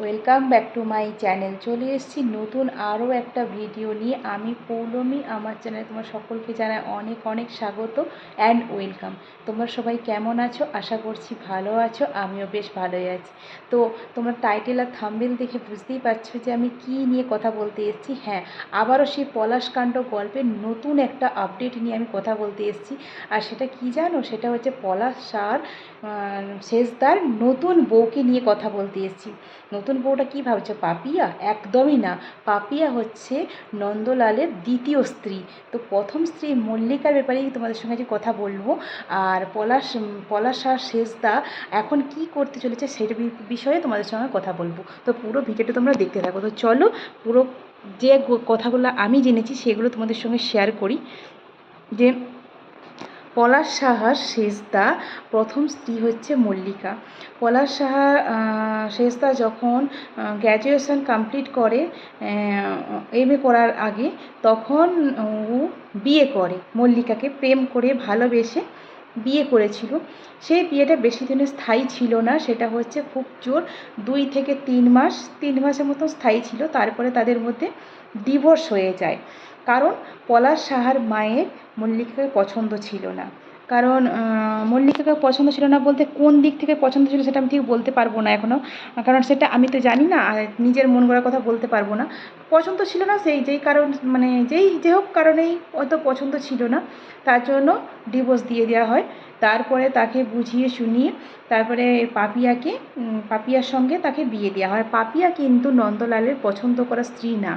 Welcome back to my channel চলে এসেছি নতুন আরও একটা ভিডিও নিয়ে। আমি পৌলমি, আমার চ্যানেলে তোমার সকলকে জানাই অনেক অনেক স্বাগত অ্যান্ড ওয়েলকাম তোমরা সবাই কেমন আছো? আশা করছি ভালো আছো, আমিও বেশ ভালোই আছি। তো তোমার টাইটেল আর থাম্বেল দেখে বুঝতেই পারছ যে আমি কি নিয়ে কথা বলতে এসেছি। হ্যাঁ আবারও সেই পলাশকাণ্ড গল্পের নতুন একটা আপডেট নিয়ে আমি কথা বলতে এসেছি। আর সেটা কি জানো? সেটা হচ্ছে পলাশ সার শেষদার নতুন বউকে নিয়ে কথা বলতে এসেছি। নতুন বউটা কী ভাবছে? পাপিয়া? একদমই না। পাপিয়া হচ্ছে নন্দলালের দ্বিতীয় স্ত্রী। তো প্রথম স্ত্রী মল্লিকার ব্যাপারেই তোমাদের সঙ্গে যে কথা বলব, আর পলাশ পলাশ শেষদা এখন কি করতে চলেছে সেটা বিষয়ে তোমাদের সঙ্গে কথা বলব। তো পুরো ভিডিওটা তোমরা দেখতে থাকো। তো চলো, পুরো যে কথাগুলো আমি জেনেছি সেগুলো তোমাদের সঙ্গে শেয়ার করি। যে পলাশ সাহার শেষদা, প্রথম স্ত্রী হচ্ছে মল্লিকা। পলাশ সাহা শেষদা যখন গ্র্যাজুয়েশন কমপ্লিট করে এম এ করার আগে, তখন ও বিয়ে করে। মল্লিকাকে প্রেম করে ভালোবেসে বিয়ে করেছিল। সেই বিয়েটা বেশি দিনের স্থায়ী ছিল না, সেটা হচ্ছে খুব জোর দুই থেকে তিন মাস, তিন মাসের মতো স্থায়ী ছিল, তারপরে তাদের মধ্যে ডিভোর্স হয়ে যায়। কারণ পলাশ সাহার মায়ের মল্লিকাকে পছন্দ ছিল না। কারণ মল্লিকাকে পছন্দ ছিল না বলতে কোন দিক থেকে পছন্দ ছিল সেটা আমি ঠিক বলতে পারব না এখনও কারণ সেটা আমি তো জানি না, আর নিজের মন গড়ার কথা বলতে পারব না। পছন্দ ছিল না সেই, যেই কারণ মানে যেই যে হোক কারণেই হয়তো পছন্দ ছিল না। তার জন্য ডিভোর্স দিয়ে দেওয়া হয়। তারপরে তাকে বুঝিয়ে শুনিয়ে তারপরে পাপিয়াকে পাপিয়ার সঙ্গে তাকে বিয়ে দেওয়া হয়। পাপিয়া কিন্তু নন্দলালের পছন্দ করা স্ত্রী না।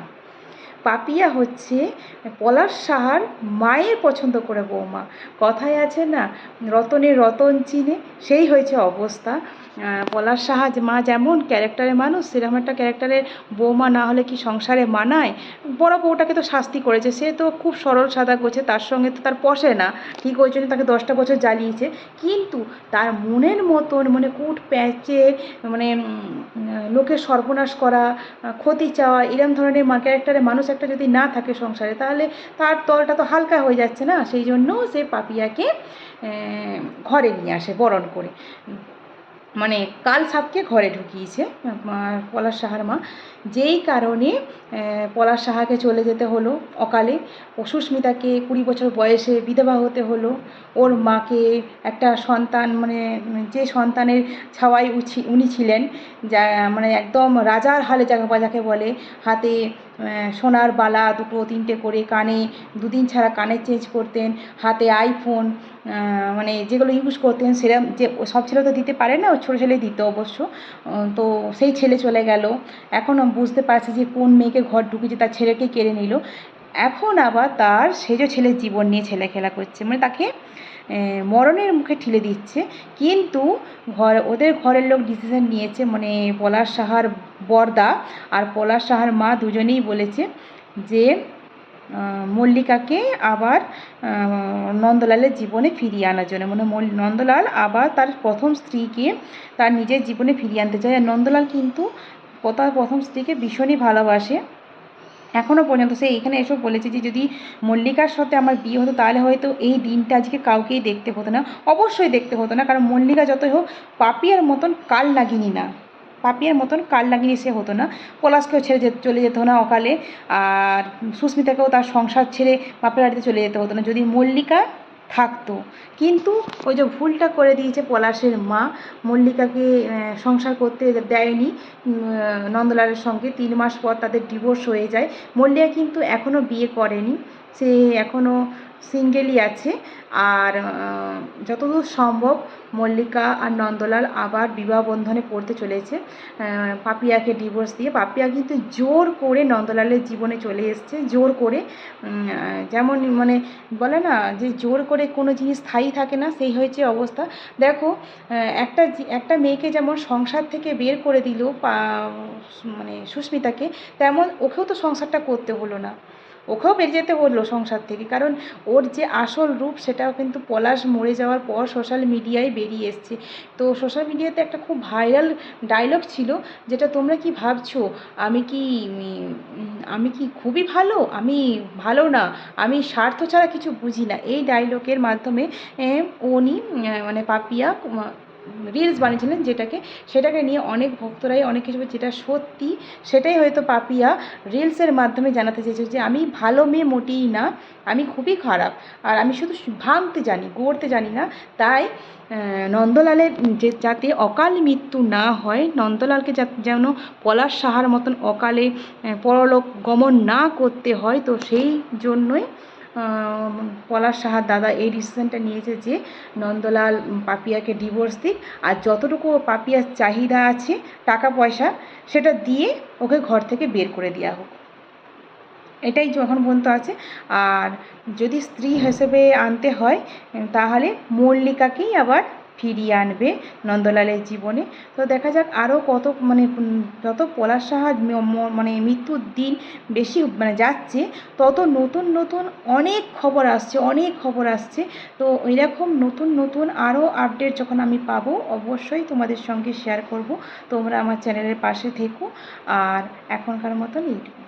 পাপিয়া হচ্ছে পলাশ সাহার মায়ের পছন্দ করে বৌমা। কথায় আছে না, রতনে রতন চিনে, সেই হয়েছে অবস্থা। পলাশ সাহা মা যেমন ক্যারেক্টারের মানুষ, সেরকম একটা ক্যারেক্টারের বৌমা না হলে কি সংসারে মানায়? বড় বউটাকে তো শাস্তি করেছে, সে তো খুব সরল সাদা করছে তার সঙ্গে তো তার পশে না। ঠিক ওই জন্য তাকে দশটা বছর জ্বালিয়েছে। কিন্তু তার মনের মতন মানে কুট প্যাঁচে মানে লোকের সর্বনাশ করা, ক্ষতি চাওয়া, এরম ধরনের মা ক্যারেক্টারের মানুষ একটা যদি না থাকে সংসারে, তাহলে তার তলটা তো হালকা হয়ে যাচ্ছে না? সেই জন্য সে পাপিয়াকে ঘরে নিয়ে আসে, বরণ করে। মানে কাল সাপকে ঘরে ঢুকিয়েছে পলাশ সাহার মা। যেই কারণে পলাশ সাহাকে চলে যেতে হলো অকালে। সুস্মিতাকে কুড়ি বছর বয়সে বিধবা হতে হলো। ওর মাকে একটা সন্তান মানে যে সন্তানের ছাওয়াই উনি ছিলেন, যা মানে একদম রাজার হালে যাকে যাকে বলে, হাতে সোনার বালা দুটো তিনটে করে কানে, দুদিন ছাড়া কানে চেঞ্জ করতেন, হাতে আইফোন মানে যেগুলো ইউজ করতেন সেরকম যে সব ছেলে তো দিতে পারে না ওই ছোটো ছেলে দিত অবশ্য। তো সেই ছেলে চলে গেল। এখন বুঝতে পারছি যে কোন মেয়েকে ঘর ঢুকিয়েছে তার ছেলেকে কেড়ে নিল। এখন আবার তার সেজ ছেলের জীবন নিয়ে ছেলে খেলা করছে। মানে তাকে মরণের মুখে ঠেলে দিচ্ছে। কিন্তু ঘর, ওদের ঘরের লোক ডিসিশন নিয়েছে মানে পলাশ সাহার বরদা আর পলাশ সাহার মা দুজনেই বলেছে যে মল্লিকাকে আবার নন্দলালের জীবনে ফিরিয়ে আনার জন্য। মানে নন্দলাল আবার তার প্রথম স্ত্রীকে তার নিজের জীবনে ফিরিয়ে আনতে চায়। নন্দলাল কিন্তু তার প্রথম স্ত্রীকে ভীষণই ভালোবাসে। এখনও পর্যন্ত সে এখানে এসব বলেছে যে, যদি মল্লিকার সাথে আমার বিয়ে হতো, তাহলে হয়তো এই দিনটা আজকে কাউকেই দেখতে হতো না। অবশ্যই দেখতে হতো না, কারণ মল্লিকা যতই হোক পাপিয়ার মতন কাল লাগিনি না। পাপিয়ার মতন কাল লাগিনি সে হতো না। পলাশকেও ছেড়ে চলে যেত না অকালে। আর সুস্মিতাকেও তার সংসার ছেড়ে বাপের বাড়িতে চলে যেতে হতো না। যদি মল্লিকা থাকতো। কিন্তু ওই যে ভুলটা করে দিয়েছে পলাশের মা, মল্লিকাকে সংসার করতে দেয়নি নন্দলালের সঙ্গে। তিন মাস পর তাদের ডিভোর্স হয়ে যায়। মল্লিকা কিন্তু এখনও বিয়ে করেনি। সে এখনও সিঙ্গেলই আছে। আর যতদূর সম্ভব মল্লিকা আর নন্দলাল আবার বিবাহ বন্ধনে পড়তে চলেছে। পাপিয়াকে ডিভোর্স দিয়ে। পাপিয়া কিন্তু জোর করে নন্দলালের জীবনে চলে এসছে। জোর করে যেমন মানে বলে না যে জোর করে কোনো জিনিস স্থায়ী থাকে না, সেই হয়েছে অবস্থা। দেখো একটা একটা মেয়েকে যেমন সংসার থেকে বের করে দিল মানে সুস্মিতাকে, তেমন ওকেও তো সংসারটা করতে হলো না। ওকেও বেরিয়ে যেতে হলো সংসার থেকে। কারণ ওর যে আসল রূপ সেটাও কিন্তু পলাশ মরে যাওয়ার পর সোশ্যাল মিডিয়ায় বেরিয়ে এসছে। তো সোশ্যাল মিডিয়াতে একটা খুব ভাইরাল ডায়লগ ছিল যেটা তোমরা কি ভাবছ? আমি কি আমি কি খুবই ভালো? আমি ভালো না? আমি স্বার্থ ছাড়া কিছু বুঝি না? এই ডায়লগের মাধ্যমে উনি মানে পাপিয়া রিলস বানিয়েছিলেন যেটাকে, সেটাকে নিয়ে অনেক ভক্তরাই, অনেক কিছু যেটা সত্যি? সেটাই হয়তো পাপিয়া রিলসের মাধ্যমে জানাতে চেয়েছে যে, আমি ভালো মেয়ে মোটেই না, আমি খুবই খারাপ, আর আমি শুধু ভাঙতে জানি, গড়তে জানি না। তাই নন্দলালের যে, যাতে অকাল মৃত্যু না হয়, নন্দলালকে যেন পলাশ সাহার মতন অকালে পরলোক গমন না করতে হয়, তো সেই জন্যই পলাশ সাহার দাদা এই ডিসিশনটা নিয়েছে যে নন্দলাল পাপিয়াকে ডিভোর্স দিক, আর যতটুকু পাপিয়ার চাহিদা আছে, টাকা পয়সা, সেটা দিয়ে ওকে ঘর থেকে বের করে দেওয়া হোক। এটাই যখন পর্যন্ত আছে। আর যদি স্ত্রী হিসেবে আনতে হয়, তাহলে মল্লিকাকেই আবার ফিরিয়ে আনবে নন্দলালের জীবনে। তো দেখা যাক আরও কত মানে যত পলাশ সাহা মানে মৃত্যুর দিন বেশি মানে যাচ্ছে, তত নতুন নতুন অনেক খবর আসছে, অনেক খবর আসছে। তো এরকম নতুন নতুন আরও আপডেট যখন আমি পাবো, অবশ্যই তোমাদের সঙ্গে শেয়ার করব। তোমরা আমার চ্যানেলের পাশে থেকো। আর এখনকার মতন এইটুকু